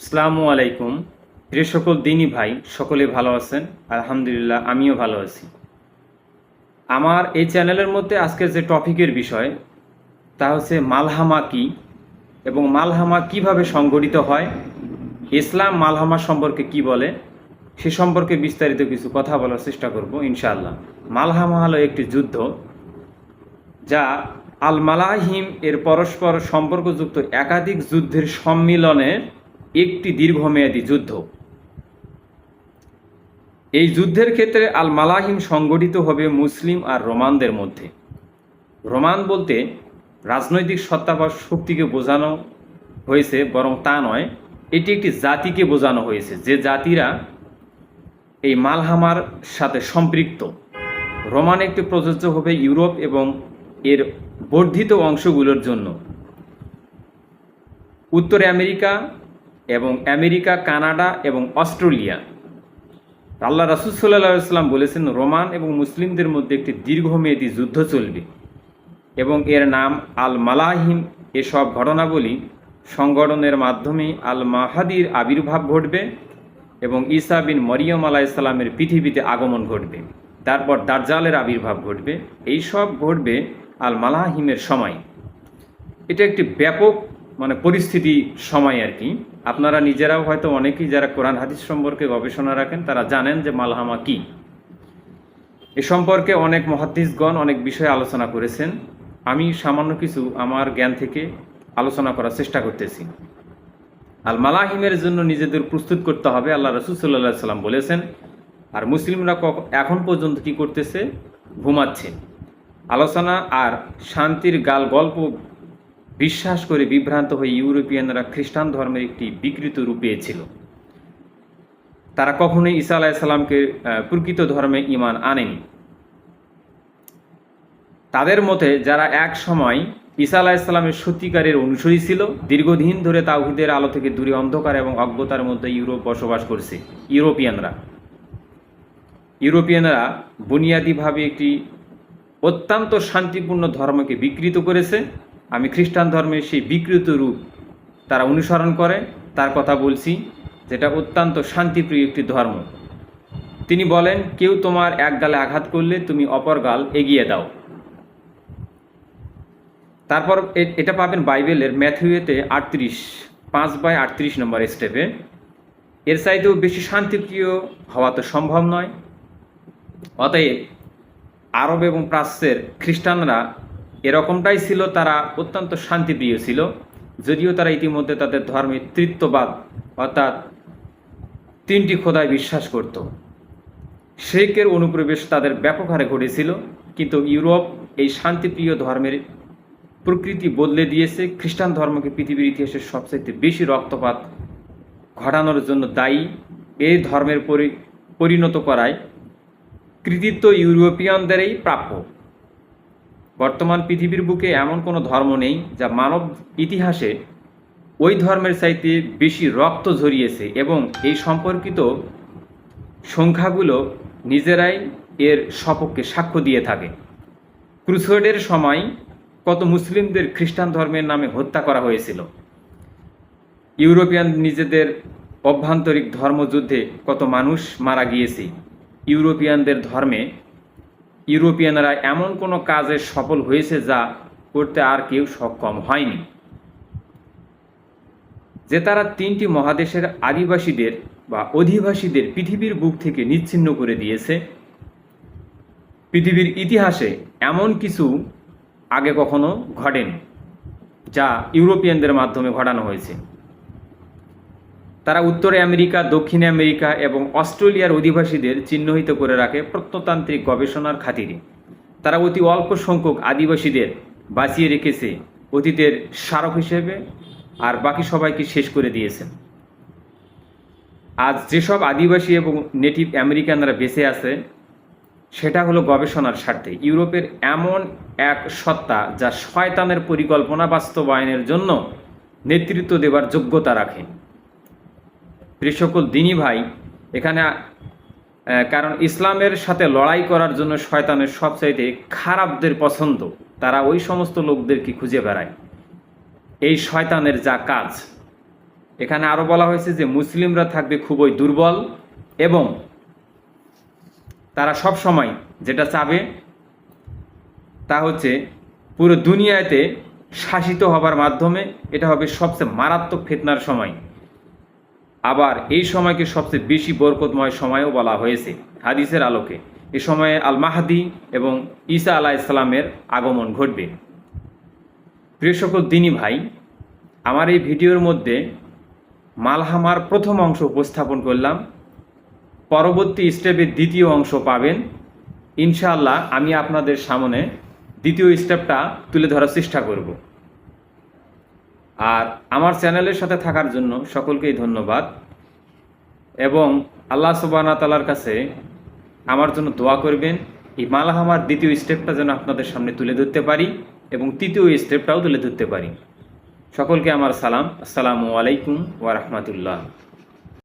আসসালামু আলাইকুম। প্রিয় সকল দিনই ভাই, সকলে ভালো আছেন? আলহামদুলিল্লাহ, আমিও ভালো আছি। আমার এই চ্যানেলের মধ্যে আজকের যে টপিকের বিষয়, তা হচ্ছে মালহামা কি এবং মালহামা কীভাবে সংগঠিত হয়, ইসলাম মালহামা সম্পর্কে কি বলে, সে সম্পর্কে বিস্তারিত কিছু কথা বলার চেষ্টা করব, ইনশাআল্লাহ। মালহামা হলো একটি যুদ্ধ, যা আল মালাহিম এর পরস্পর সম্পর্কযুক্ত একাধিক যুদ্ধের সম্মিলনের একটি দীর্ঘমেয়াদী যুদ্ধ। এই যুদ্ধের ক্ষেত্রে আল মালাহিম সংগঠিত হবে মুসলিম আর রোমানদের মধ্যে। রোমান বলতে রাজনৈতিক সত্তা বা শক্তিকে বোঝানো হয়েছে, বরং তা নয়, এটি একটি জাতিকে বোঝানো হয়েছে, যে জাতিরা এই মালহামার সাথে সম্পৃক্ত। রোমান একটি প্রযোজ্য হবে ইউরোপ এবং এর বর্ধিত অংশগুলোর জন্য। উত্তর আমেরিকা এবং আমেরিকা, কানাডা এবং অস্ট্রেলিয়া। আল্লাহ রাসুল সাল্লাহ বলেছেন, রোমান এবং মুসলিমদের মধ্যে একটি দীর্ঘমেয়াদী যুদ্ধ চলবে এবং এর নাম আল মালাহিম এসব ঘটনাবলী সংগঠনের মাধ্যমে আল মাহাদির আবির্ভাব ঘটবে এবং ঈসা বিন মরিয়ম আলাহ ইসলামের পৃথিবীতে আগমন ঘটবে। তারপর দার্জালের আবির্ভাব ঘটবে। এই সব ঘটবে আল মালাহিমের সময়। এটা একটি ব্যাপক মানে পরিস্থিতি সময় আর কি। আপনারা নিজেরাও হয়তো অনেকেই যারা কোরআন হাদিস সম্পর্কে গবেষণা রাখেন, তারা জানেন যে মালহামা কি। এ সম্পর্কে অনেক মহাদিসগণ অনেক বিষয়ে আলোচনা করেছেন। আমি সামান্য কিছু আমার জ্ঞান থেকে আলোচনা করার চেষ্টা করতেছি। আল মালাহিমের জন্য নিজেদের প্রস্তুত করতে হবে, আল্লাহ রসুল সাল্লাম বলেছেন। আর মুসলিমরা এখন পর্যন্ত কি করতেছে? ঘুমাচ্ছে। আলোচনা আর শান্তির গাল গল্প বিশ্বাস করে বিভ্রান্ত হয়ে ইউরোপিয়ানরা খ্রিস্টান ধর্মের একটি বিকৃত রূপ পেয়েছিল। তারা কখনোই ঈসা আলাহিসাল্লামকে প্রকৃত ধর্মে ইমান আনেনি। তাদের মতে যারা এক সময় ঈসা আলাহিসাল্লামের সত্যিকারের অনুসারী ছিল, দীর্ঘদিন ধরে তাওহিদের আলো থেকে দূরে অন্ধকার এবং অজ্ঞতার মধ্যে ইউরোপ বসবাস করছে ইউরোপিয়ানরা। ইউরোপিয়ানরা বুনিয়াদীভাবে একটি অত্যন্ত শান্তিপূর্ণ ধর্মকে বিকৃত করেছে। আমি খ্রিস্টান ধর্মের সেই বিকৃত রূপ তারা অনুসরণ করে, তার কথা বলছি, যেটা অত্যন্ত শান্তিপ্রিয় একটি ধর্ম। তিনি বলেন, কেউ তোমার এক গালে আঘাত করলে তুমি অপর গাল এগিয়ে দাও। তারপর এটা পাবেন বাইবেলের ম্যাথিউতে আটত্রিশ, পাঁচ বাই আটত্রিশ নম্বর স্টেপে। এর চাইতেও বেশি শান্তিপ্রিয় হওয়া তো সম্ভব নয়। অতএব আরব এবং প্রাচ্যের খ্রিস্টানরা এরকমটাই ছিল, তারা অত্যন্ত শান্তিপ্রিয় ছিল। যদিও তারা ইতিমধ্যে তাদের ধর্মের তৃত্ববাদ অর্থাৎ তিনটি খোদায় বিশ্বাস করত। শেখের অনুপ্রবেশ তাদের ব্যাপক হারে ঘটেছিল, কিন্তু ইউরোপ এই শান্তিপ্রিয় ধর্মের প্রকৃতি বদলে দিয়েছে। খ্রিস্টান ধর্মকে পৃথিবীর ইতিহাসে সবচাইতে বেশি রক্তপাত ঘটানোর জন্য দায়ী। এই ধর্মের পরি, পরিণত করায় কৃতিত্ব ইউরোপিয়ানদেরই প্রাপ্য। বর্তমান পৃথিবীর বুকে এমন কোনো ধর্ম নেই যা মানব ইতিহাসে ওই ধর্মের চাইতে বেশি রক্ত ঝরিয়েছে এবং এই সম্পর্কিত সংখ্যাগুলো নিজেরাই এর সপক্ষে সাক্ষ্য দিয়ে থাকে। ক্রুসেডের সময় কত মুসলিমদের খ্রিস্টান ধর্মের নামে হত্যা করা হয়েছিল। ইউরোপিয়ান নিজেদের অভ্যন্তরিক ধর্মযুদ্ধে কত মানুষ মারা গিয়েছে। ইউরোপিয়ানদের ধর্মে ইউরোপিয়ানরা এমন কোনো কাজে সফল হয়েছে যা করতে আর কেউ সক্ষম হয়নি। যে তারা তিনটি মহাদেশের আদিবাসীদের বা অধিবাসীদের পৃথিবীর বুক থেকে নিচ্ছিন্ন করে দিয়েছে। পৃথিবীর ইতিহাসে এমন কিছু আগে কখনো ঘটেনি, যা ইউরোপিয়ানদের মাধ্যমে ঘটানো হয়েছে। তারা উত্তরে আমেরিকা, দক্ষিণ আমেরিকা এবং অস্ট্রেলিয়ার অধিবাসীদের চিহ্নিত করে রাখে প্রত্নতান্ত্রিক গবেষণার খাতিরে। তারা অতি অল্প সংখ্যক আদিবাসীদের বাঁচিয়ে রেখেছে অতীতের স্মারক হিসেবে আর বাকি সবাইকে শেষ করে দিয়েছেন আজ যেসব আদিবাসী এবং নেটিভ আমেরিকানরা বেঁচে আছে, সেটা হলো গবেষণার স্বার্থে। ইউরোপের এমন এক সত্তা যা শয়তানের পরিকল্পনা বাস্তবায়নের জন্য নেতৃত্ব দেবার যোগ্যতা রাখে। সকল দিনী ভাই, এখানে কারণ ইসলামের সাথে লড়াই করার জন্য শয়তানের সবচাইতে খারাপদের পছন্দ। তারা ওই সমস্ত লোকদেরকে খুঁজে বেড়ায়। এই শয়তানের যা কাজ। এখানে আরও বলা হয়েছে যে, মুসলিমরা থাকবে খুবই দুর্বল এবং তারা সব সময় যেটা চাবে, তা হচ্ছে পুরো দুনিয়াতে শাসিত হবার মাধ্যমে এটা হবে সবচেয়ে মারাত্মক ফেতনার সময়। আবার এই সময়কে সবচেয়ে বেশি বরকতময় সময়ও বলা হয়েছে হাদিসের আলোকে। এ সময়ে আল মাহাদি এবং ঈসা আলাহ ইসলামের আগমন ঘটবে। প্রিয় সকল দিনী ভাই, আমার এই ভিডিওর মধ্যে মালহামার প্রথম অংশ উপস্থাপন করলাম। পরবর্তী স্টেপের দ্বিতীয় অংশ পাবেন। ইনশাআল্লাহ আমি আপনাদের সামনে দ্বিতীয় স্টেপটা তুলে ধরার চেষ্টা করব। আর আমার চ্যানেলের সাথে থাকার জন্য সকলকেই ধন্যবাদ। এবং আল্লাহ সুবানা তালার কাছে আমার জন্য দোয়া করবেন। এই মালাহামার দ্বিতীয় স্টেপটা যেন আপনাদের সামনে তুলে ধরতে পারি এবং তৃতীয় স্টেপটাও তুলে ধরতে পারি। সকলকে আমার সালাম। আসসালামু আলাইকুম ওয়া রাহমাতুল্লাহ।